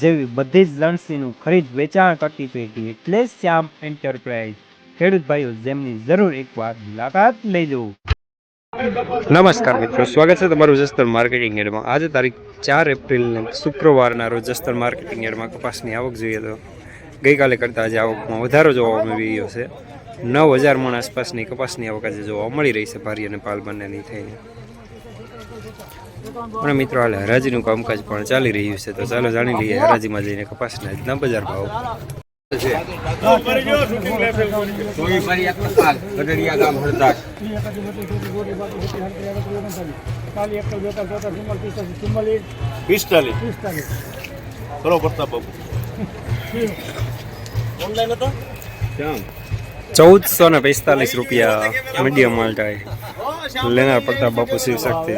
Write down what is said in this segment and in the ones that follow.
જેવી બધી જ લણસીનું ખરીદ વેચાણ કરતી પેઢી એટલે શ્યામ એન્ટરપ્રાઇઝ ખેડૂત ભાઈઓ, જેમની જરૂર એકવાર મુલાકાત લેજો. નમસ્કાર મિત્રો, સ્વાગત છે તમારું જસ્તર માર્કેટિંગ યાર્ડમાં આજે તારીખ ચાર એપ્રિલને શુક્રવારના રોજ જસ્તર માર્કેટિંગ યાર્ડમાં કપાસની આવક જોઈએ તો ગઈકાલે કરતાં આજે આવકમાં વધારો જોવા મળી રહ્યો છે. નવ હજાર મણ આસપાસની કપાસની આવક આજે જોવા મળી રહી છે, ભારી અને પાલ બંનેની થઈને. અને મિત્રો હાલ હરાજીનું કામકાજ પણ ચાલી રહ્યું છે તો ચાલો જાણી લઈએ હરાજીમાં જઈને કપાસના આજના બજાર ભાવ. ચૌદસો ને પિસ્તાલીસ રૂપિયા મીડિયમ માલ્ટા લેનાર પ્રતાપ બાપુ શિવ શક્તિ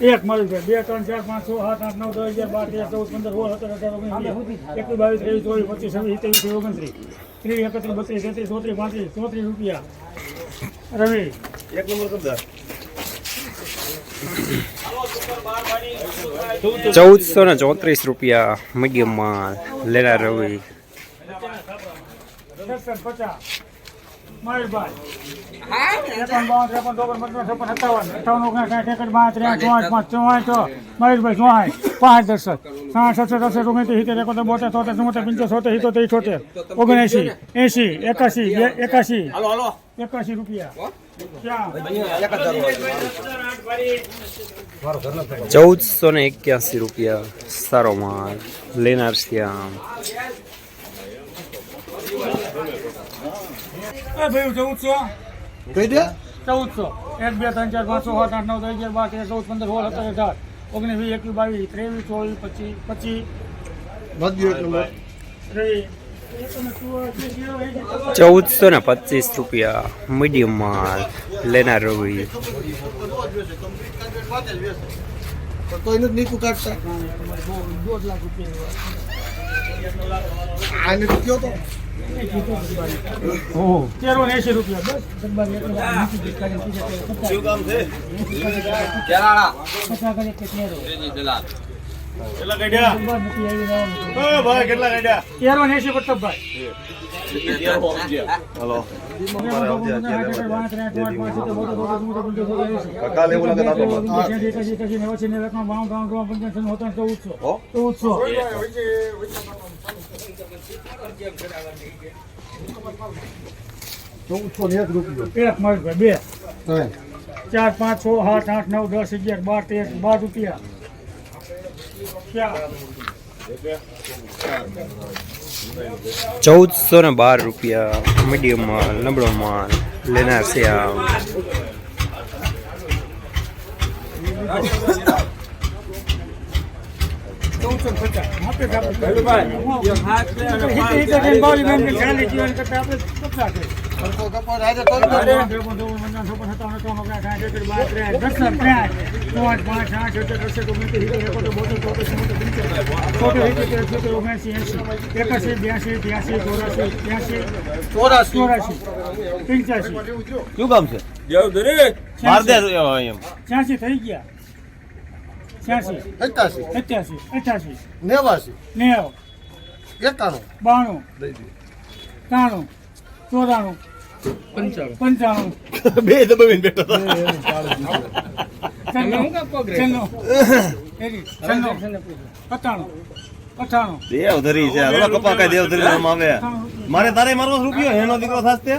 એક મળી છે. બે, ત્રણ, ચાર, પાંચ, છ, સાત, આઠ, નવ, દસ, અગિયાર, બાર, તેર, ચૌદ, પંદર, સોળ, સત્તર, અઢાર એકવીસ બાવીસ, ત્રેવીસ, ચોવીસ, પચીસ, છવ્વીસ ત્રેવીસ, ઓગણત્રીસ. ત્રીસ, એકત્રીસ, બત્રીસ, તેત્રીસ, ચોત્રીસ, પાંત્રીસ, ચોત્રીસ રૂપિયા. રવિ. એક નંબર કરતા ચૌદસો ને ચોત્રીસ રૂપિયા મીડિયમમાં લેનાર રવિ. સત્તર પચાસ મહેશભાઈ ત્રેપન બાવન ત્રેપન ચોપન પંચાવન છપ્પન સત્તાવન અઠાવન ઓગણ સાઠ એકડ બાર પાંચ ચોઆઠ છ મહેશભાઈ ચોઆઠ પાંચ દર્શક સાઠ સત્તર દસ ઓગણત્રીસ સિત્તેર એકોતેર બોતેર તોતેર ચુમ્મોતેર પંચોતેર સોતેર સિત્તોતેર ઇઠોતેર એકાસી એકાસી એકાસી રૂપિયા ચૌદસો ને એક્યાસી રૂપિયા સારો માલ. લેનાર શ્યામ એ ભાઈ ચૌદસો? કઈ દે? ચૌદસો. એક બે ત્રણ ચાર પાંચ છ સાત આઠ નવ દસ અગિયાર બાર તેર ચૌદ પંદર સોળ સત્તર અઢાર ઓગણીસ વીસ એકવીસ બાવીસ ત્રેવીસ ચોવીસ પચીસ પચીસ. ત્રેવીસ. ચૌદસો ને પચીસ રૂપિયા મીડિયમ માલ લેનાર રવિ. તો એનું નીકું કાઢતા દોઢ લાખ રૂપિયા આને કયો તો? તેરો ને એસી રૂપિયા કેટલા કાઢ્યા? દરબાર નથી આવી જવાનું. ઓ ભાઈ કેટલા કાઢ્યા? તેરો ને એસી પ્રતાપભાઈ હલો. કાલે એવું લાગે તો ચૌદસો ચૌદસો ને એક રૂપિયો એક મળે બે. ત્રણ ચાર પાંચ છ સાત આઠ નવ દસ અગિયાર બાર તેર બાર રૂપિયા. ચૌદસો ને બાર રૂપિયા મીડિયમ માલ નબળો માલ લેનાર છે. કપાસ શું કામ છે? માર દે એમ. છ્યાસી થઈ ગયા છ્યાસી પચાસી સત્યાસી અઠ્યાસી નેવાસી નેવ એકાણું. બાણું ત્રાણું ચોરાણું. પંચાણું. બે દબાવીને બેઠા છન્નું છન્નું. એરી, છન્નું. સત્તાણું અઠ્ઠાણું દેવ ધરી છે. ઓલા કપા કઈ દેવ ધરી નામ આવે? મારે તારે મારવો રૂપિયો? એનો દીકરો થાસ્તે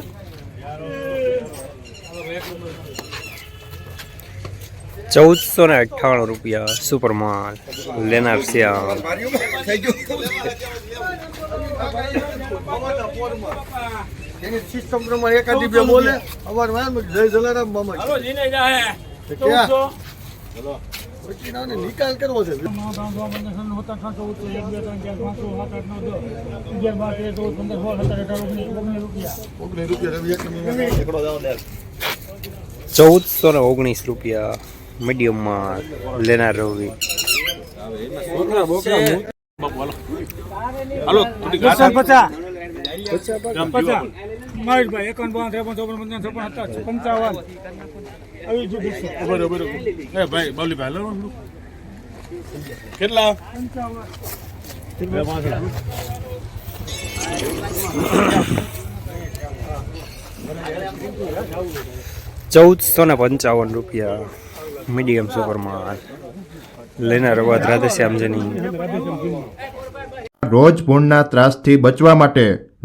ચૌદસો ને અઠ્ઠાણું રૂપિયા સુપર માલ લેનાર શ્યામ થઈ ગયું. એની સિસ્ટમ પ્રમાણે એકાદી બે બોલે. અવાર વાય જય જલારામ મામા હાલો જીને ચૌદસો પછી ના નિકાલ કરવો છે. ચૌદસો ને ઓગણીસ રૂપિયા મીડિયમમાં લેનાર રવિ. હાલો પચાસ. ચૌદસો ને પંચાવન રૂપિયા મીડિયમ સુપરમાં લેનાર અવાજ રાધેશ્યામજની રોજ ભૂણના ત્રાસથી બચવા માટે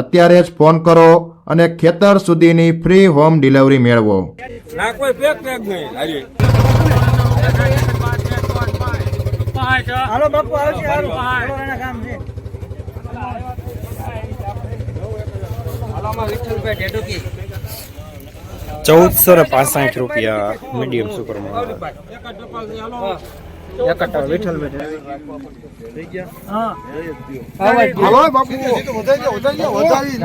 અત્યારે જ ફોન કરો અને ખેતર સુધીની ફ્રી હોમ ડિલિવરી મેળવો. ના કોઈ પેક પેક નહીં. આજે હાલો બાપુ આવશે હાલો. હાલો એના કામ છે. ચૌદસો ને પાસઠ રૂપિયા મીડિયમ હા. હાલો બાપુ. વધારી વધારી વધારી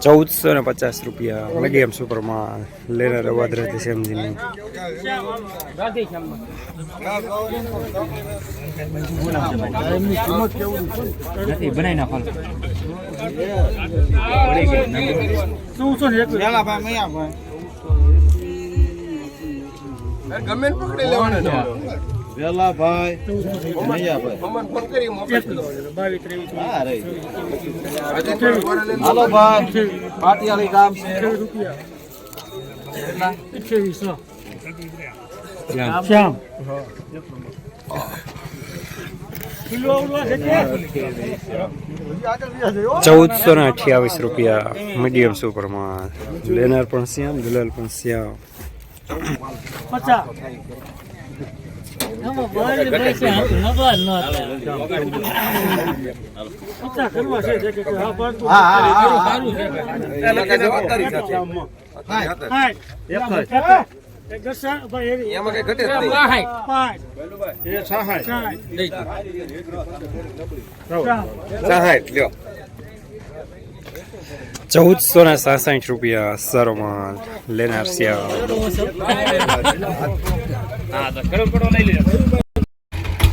ચૌદસો ને પચાસ રૂપિયા મીડિયમ સુપરમાં લેનર અવાજ રાધેશ્યામજીની ચૌદસો ને એકવીસ ગમે પકડી લેવાના વેલા ભાઈ મમ્મીને ફોન કરી હાલો ભાઈ પાટિયાળી શ્યામ? ચૌદસો ને અઠ્યાવીસ રૂપિયા મીડિયમ સુપરમાં લેનાર પણ શ્યામ દુલાલ પણ શ્યામ. હા. એમાં કઈ ચૌદસો ને સાસઠ રૂપિયા સરોમાં લેનાર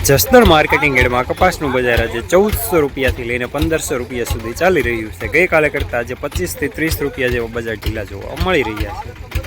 જસદણ માર્કેટિંગ એડમાં કપાસનું બજાર આજે ચૌદસો રૂપિયાથી લઈને પંદરસો રૂપિયા સુધી ચાલી રહ્યું છે. ગઈકાલે કરતાં આજે પચીસથી ત્રીસ રૂપિયા જેવા બજાર ઢીલા જોવા મળી રહ્યા છે.